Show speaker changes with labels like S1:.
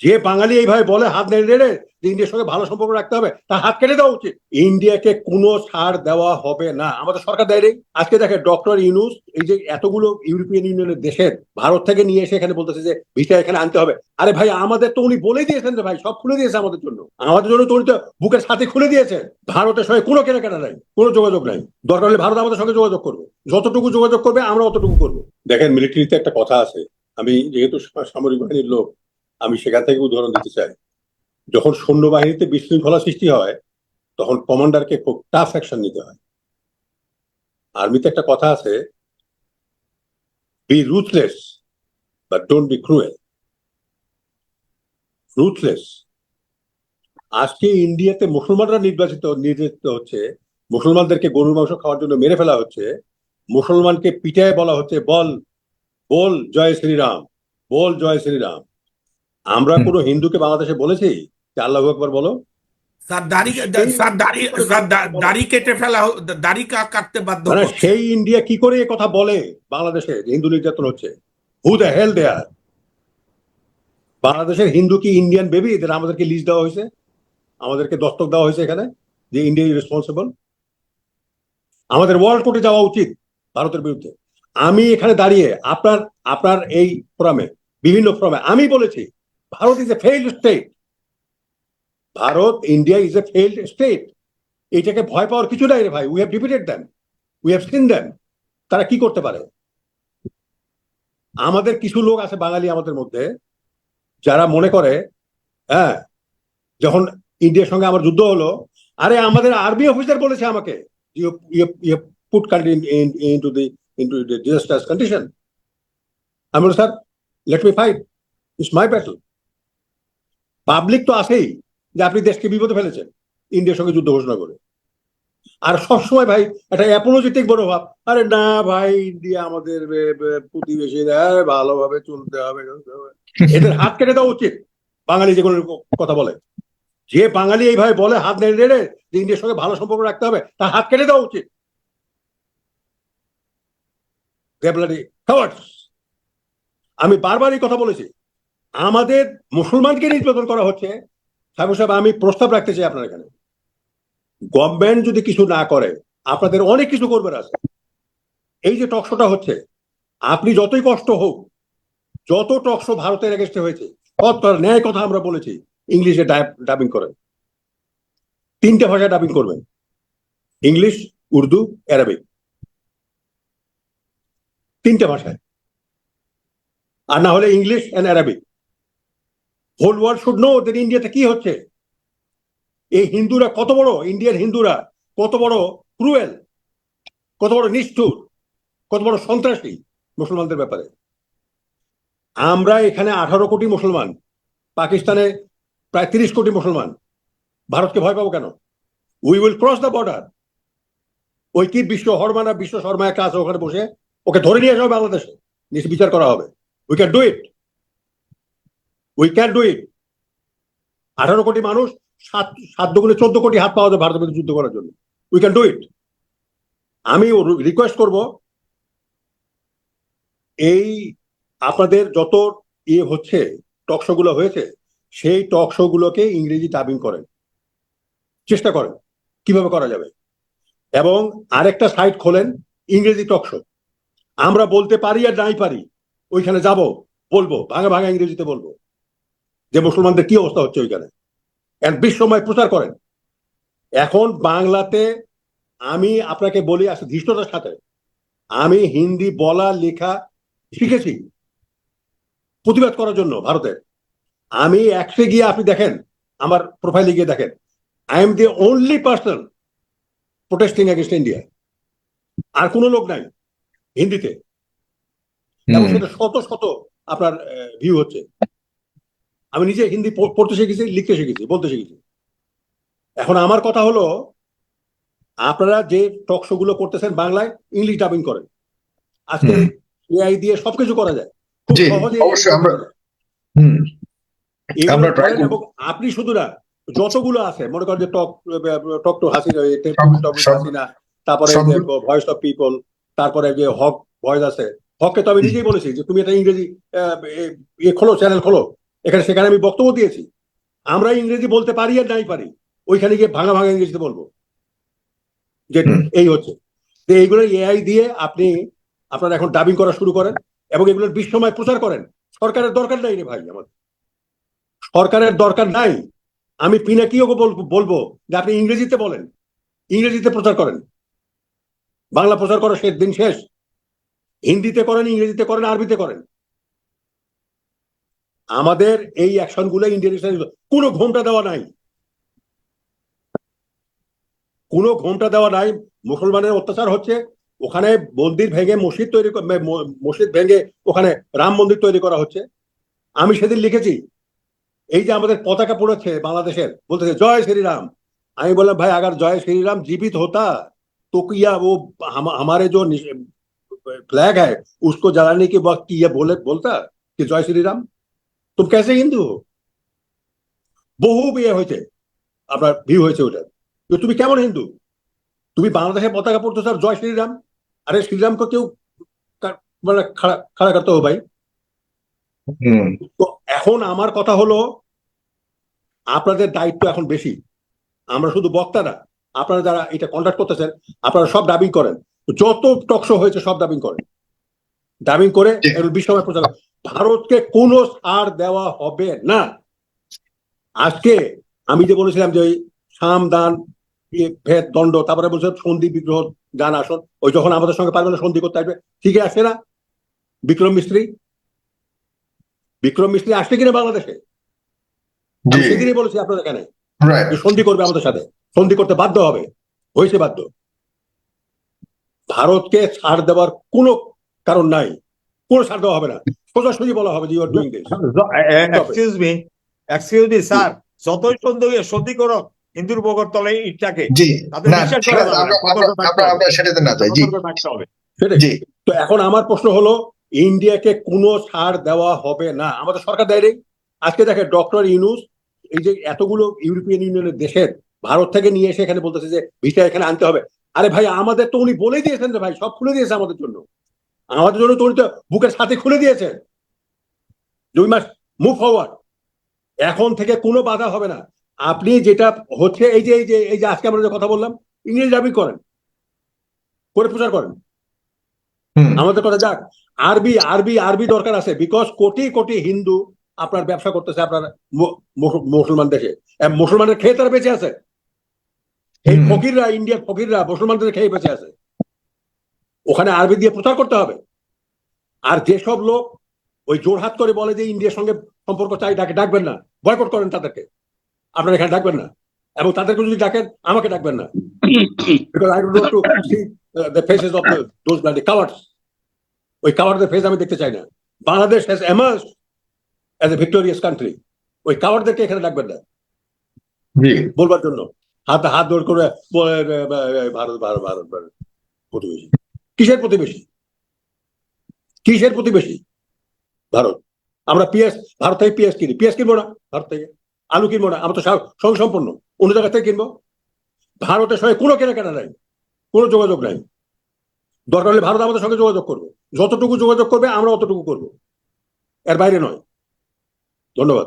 S1: যে বাঙালি এইভাবে বলে, হাত নেড়ে নেড়ে যে ইন্ডিয়ার সঙ্গে ভালো সম্পর্ক রাখতে হবে, তার হাত কেটে দেওয়া উচিত। ইন্ডিয়াকে কোনো ছাড় দেওয়া হবে না। আমাদের সরকার দেয় আজকে দেখে ডক্টর ইউনুস, এই যে এতগুলো ইউরোপিয়ান ইউনিয়নের দেশের, ভারত থেকে নিয়ে এসে এখানে বলতেছে যে ভিসা এখানে আনতে হবে। আরে ভাই, আমাদের তো উনি বলেই দিয়েছেন রে ভাই, সব খুলে দিয়েছে আমাদের জন্য। আমাদের জন্য তো উনি তো বুকের সাথে খুলে দিয়েছেন। ভারতের সঙ্গে কোনো কেনাকাটা নাই, কোনো যোগাযোগ নাই। দরকার হলে ভারত আমাদের সঙ্গে যোগাযোগ করবে। যতটুকু যোগাযোগ করবে, আমরা অতটুকু করব। দেখেন মিলিটারিতে একটা কথা আছে। আমি যেহেতু সামরিক বাহিনীর লোক আমি সেখান থেকে উদাহরণ দিতে চাই। যখন সৈন্যবাহিনীতে বিশৃঙ্খলা সৃষ্টি হয়, তখন কমান্ডারকে খুব টাফ অ্যাকশন নিতে হয়। আর্মিতে একটা কথা আছে be ruthless but don't be cruel ruthless আজকে ইন্ডিয়াতে মুসলমানরা নির্বাচিত নির্বাচিত হচ্ছে, মুসলমানদেরকে গরুর মাংস খাওয়ার জন্য মেরে ফেলা হচ্ছে, মুসলমানকে পিটায় বলা হচ্ছে, বল বল জয় শ্রীরাম, বল জয় শ্রীরাম। আমরা কোনো হিন্দুকে বাংলাদেশে বলেছি যে আল্লাহ একবার বলো।
S2: স্যার দাড়ি স্যার দাড়ি দাড়ি কেটে ফেলা দাড়ি কা- কাটতে বাধ্য
S1: মানে সেই ইন্ডিয়া কি করে কথা বলে বাংলাদেশে হিন্দু নির্যাতন হচ্ছে? হু দ্য হেল দেয়ার বাংলাদেশের হিন্দু কি ইন্ডিয়ান বেবি এদের আমাদেরকে লিজ দেওয়া হয়েছে। আমাদেরকে দত্তক দেওয়া হয়েছে এখানে যে ইন্ডিয়া রেসপন্সিবল আমাদের ওয়ার্ল্ড কোর্টে যাওয়া উচিত ভারতের বিরুদ্ধে। আমি এখানে দাঁড়িয়ে আপনার আপনার এই ফোরামে বিভিন্ন ফোরামে আমি বলেছি Bharat is a failed state Bharat India is a failed state এটাকে ভয় পাওয়ার কিছু নাই রে ভাই। We have defeated them we have seen them তারা কি করতে পারে? আমাদের কিছু লোক আছে বাঙালি আমাদের মধ্যে, যারা মনে করে হ্যাঁ যখন ইন্ডিয়ার সঙ্গে আমার যুদ্ধ হলো, আরে আমাদের আর্মি অফিসার বলেছে আমাকে পুট কান্ট্রি দি কন্ডিশন আমি বলি sir let me fight it's my battle public তো আছেই যে আপনি দেশকে বিপদে ফেলেছেন ইন্ডিয়ার সঙ্গে যুদ্ধ ঘোষণা করে। আর সবসময় ভাই, একটা অ্যাপোলজিটিক মনোভাব আরে না ভাই ইন্ডিয়া আমাদের প্রতিবেশী আরে ভালোভাবে চলতে হবে এদের হাত কেটে দেওয়া উচিত, বাঙালি যেগুলো কথা বলে। যে বাঙালি এইভাবে বলে, হাত নেড়ে নেড়ে যে ইন্ডিয়ার সঙ্গে ভালো সম্পর্ক রাখতে হবে, তার হাত কেটে দেওয়া উচিত. আমি বারবার এই কথা বলেছি। আমাদের মুসলমানকে নির্যাতন করা হচ্ছে, সাহেব সাহেব, আমি প্রস্তাব রাখতে চাই আপনার এখানে। গভর্নমেন্ট যদি কিছু না করে, আপনাদের অনেক কিছু করবেন আছে। এই যে টকশোটা হচ্ছে, আপনি যতই কষ্ট হোক, যত টকশো ভারতের এগেস্টে হয়েছে কত ন্যায় কথা আমরা বলেছি, ইংলিশে ডাবিং করেন। তিনটে ভাষায় ডাবিং করবেন, ইংলিশ, উর্দু অ্যারাবিক তিনটে ভাষায়। আর না হলে English and Arabic whole world should know that ইন্ডিয়াতে কি হচ্ছে? এই হিন্দুরা কত বড়? ইন্ডিয়ান হিন্দুরা কত বড় ক্রুয়েল কত বড় নিষ্ঠুর? কত বড় সন্ত্রাসী মুসলমানদের ব্যাপারে? আমরা এখানে আঠারো কোটি মুসলমান, পাকিস্তানে প্রায় তিরিশ কোটি মুসলমান। ভারতকে ভয় পাবো কেন? We will cross the border ওই কি বিশ্ব হরমা না বিশ্ব শর্মা একটা আছে ওখানে বসে। ওকে ধরে নিয়ে আসা হবে বাংলাদেশে। নিশ্চয় বিচার করা হবে। We can do it we can do it আঠারো কোটি মানুষ, সাত সাত দুগুণে চোদ্দ কোটি হাত পাওয়া যায় ভারতের যুদ্ধ করার জন্য। উই ক্যান ডু ইট আমি রিকোয়েস্ট করব, এই আপনাদের যত ইয়ে হচ্ছে টকশো গুলো হয়েছে, সেই টকশো গুলোকে ইংরেজি ডাবিং করেন। চেষ্টা করেন, কীভাবে করা যাবে। এবং আরেকটা সাইট খোলেন, ইংরেজি টকশো আমরা বলতে পারি আর নাই পারি, ওইখানে যাব, বলব, ভাঙা ভাঙা ইংরেজিতে বলব। যে মুসলমানদের কি অবস্থা হচ্ছে ওইখানে? বিশ্বময় প্রচার করেন। এখন বাংলাতে আমি আপনাকে বলি আসলে ধৃষ্টতার সাথে আমি হিন্দি বলা লেখা শিখেছি প্রতিবাদ করার জন্য ভারতের। আমি একসে গিয়ে আপনি দেখেন আমার প্রোফাইলে গিয়ে দেখেন I am the only person protesting against India আর কোনো লোক নাই হিন্দিতে। সেটা শত শত আপনার ভিউ হচ্ছে। আমি নিজে হিন্দি পড়তে শিখেছি লিখতে শিখেছি বলতে শিখেছি। এখন আমার কথা হলো আপনারা যে টক শো গুলো করতেছেন বাংলায় ইংলিশ ডাবিং করেন। আজকে এআই দিয়ে সবকিছু করা যায়। খুব সহজে
S3: আমরা- আমরা করব।
S1: আপনি শুধু না যতগুলো আছে মনে করেন যে talk
S3: talk
S1: to
S3: Hasina
S1: Hasina তারপরে ভয়েস অফ পিপল তারপরে যে হক ভয়েস আছে হককে তো আমি নিজেই বলেছি যে তুমি একটা ইংরেজি আহ, ইয়ে খোলো চ্যানেল খোলো। এখানে সেখানে আমি বক্তব্য দিয়েছি। আমরা ইংরেজি বলতে পারি আর নাই পারি ওইখানে গিয়ে ভাঙা ভাঙা ইংরেজিতে বলব। যে এই হচ্ছে। তো এইগুলো এআই দিয়ে আপনি আপনার এখন ডাবিং করা শুরু করেন এবং এগুলোর বিশ্বময় প্রচার করেন। সরকারের দরকার নাই রে ভাই আমাদের সরকারের দরকার নাই। আমি পিনাকিও বলব বলব যে আপনি ইংরেজিতে বলেন। ইংরেজিতে প্রচার করেন। বাংলা প্রচার করা শেষ দিন শেষ। হিন্দিতে করেন ইংরেজিতে করেন আরবিতে করেন। আমাদের এই অ্যাকশন গুলো ইন্ডিয়ান কোনো ঘোমটা দেওয়া নাই কোনো ঘোমটা দেওয়া নাই মুসলমানের অত্যাচার হচ্ছে ওখানে মন্দির ভেঙে মসজিদ তৈরি ক- মে- ম- মসজিদ ভেঙে ওখানে রাম মন্দির তৈরি করা হচ্ছে আমি সেদিন লিখেছি এই যে আমাদের পতাকা পড়েছে বাংলাদেশের বলতেছে জয় শ্রীরাম আমি বললাম ভাই अगर जय श्री राम जीवित होता तो किया वो हम, हमारे जो फ्लैग है उसको जलाने के वक्त ये बोले बोलता कि जय श्री राम তুম কেসে হিন্দু? বহু বিয়ে হয়েছে। আপনার ভিউ হয়েছে ওটা তুমি কেমন হিন্দু? তুমি বাংলাদেশে পতাকা পড়তো স্যার জয় শ্রীরাম? আরে শ্রীরামকে কেউ মানে খাড়া করতে হবে ভাই। তো এখন আমার কথা হলো আপনাদের দায়িত্ব এখন বেশি। আমরা শুধু বক্তা না আপনারা যারা এটা কন্ট্যাক্ট করতেছেন আপনারা সব ডাবিং করেন। যত টকশো হয়েছে সব ডাবিং করেন। ডাবিং করে বিশ্বময় প্রচার ভারতকে কোনো ছাড় দেওয়া হবে না। আজকে আমি যে বলেছিলাম যে ওই সাম দান ভেদ দণ্ড তারপরে বলছে সন্ধি বিগ্রহ গান আসন ওই যখন আমাদের সঙ্গে পারবে না সন্ধি করতে আসবে। ঠিকই আসে না? বিক্রম মিস্ত্রি? বিক্রম মিস্ত্রি আসছে কিনা বাংলাদেশে? সেদিনই বলেছি আপনাদের এখানে সন্ধি করবে আমাদের সাথে। সন্ধি করতে বাধ্য হবে। হয়েছে বাধ্য। ভারতকে ছাড় দেওয়ার কোনো কারণ নাই। কোনো ছাড় দেওয়া হবে না। সোজাসুজি বলা হবে যে you are doing this
S4: excuse me excuse me sir যতই সন্ধি সন্ধি করো হিন্দুর বগর তলে ইটটাকে।
S3: জি আমরা সেটাতে না যাই জি। জি।
S1: তো এখন আমার প্রশ্ন হলো ইন্ডিয়াকে কোনো ছাড় দেওয়া হবে না? আমাদের সরকার দেয় নেই। আজকে দেখে ডক্টর ইউনুস এই যে এতগুলো ইউরোপিয়ান ইউনিয়নের দেশের ভারত থেকে নিয়ে এসে এখানে বলতেছে যে ভিসা এখানে আনতে হবে। আরে ভাই আমাদের তো উনি বলেই দিয়েছেন রে ভাই সব খুলে দিয়েছে আমাদের জন্য। আমাদের জন্য তো উনি তো বুকের সাথে খুলে দিয়েছেন দুই মাস মুভ ফরওয়ার্ড এখন থেকে কোনো বাধা হবে না। আপনি যেটা হচ্ছে এই যে এই যে এই যে আজকে আমরা যে কথা বললাম ইংরেজি দাবি করেন করে প্রচার করেন। আমাদের কথা যাক। আরবি আরবি আরবি দরকার আছে বিকজ কোটি কোটি হিন্দু আপনার ব্যবসা করতেছে আপনার মুসলমান দেশে। মুসলমানের খেয়ে তারা বেঁচে আছে। এই ফকিররা ইন্ডিয়ার ফকিররা মুসলমানদের খেয়ে বেঁচে আছে। ওখানে আরবি দিয়ে প্রচার করতে হবে। আর যেসব লোক ওই জোরহাত করে বলে যে ইন্ডিয়ার সঙ্গে সম্পর্ক চাই ডাকে ডাকবেন না। বয়কট করেন তাদেরকে। আপনারা এখানে ডাকবেন না। এবং তাদেরকে যদি ডাকেন আমাকে ডাকবেন না। Because I don't to see the faces of those bloody cowards ওই কাভারদের ফেস আমি দেখতে চাই না। Bangladesh has emerge as a victorious country ওই কাভারদেরকে এখানে ডাকবেন না। বলবার জন্য। হাত হাত দৌড় করে ভারত ভারত ভারত ভারত। প্রতিবেশী কিসের প্রতিবেশী? কিসের প্রতিবেশী? ভারত। আমরা পিএস, ভারত থেকে পিএস কিনি। পিএস কিনবো না ভারত থেকে। আলু কিনবো না। আমরা তো সঙ্গে সম্পন্ন অন্য জায়গা থেকে কিনবো। ভারতের সঙ্গে কোনো কেনাকাটা নাই। কোনো যোগাযোগ নাই। দরকার হলে ভারত আমাদের সঙ্গে যোগাযোগ করবে। যতটুকু যোগাযোগ করবে, আমরা অতটুকু করব। এর বাইরে নয়। ধন্যবাদ।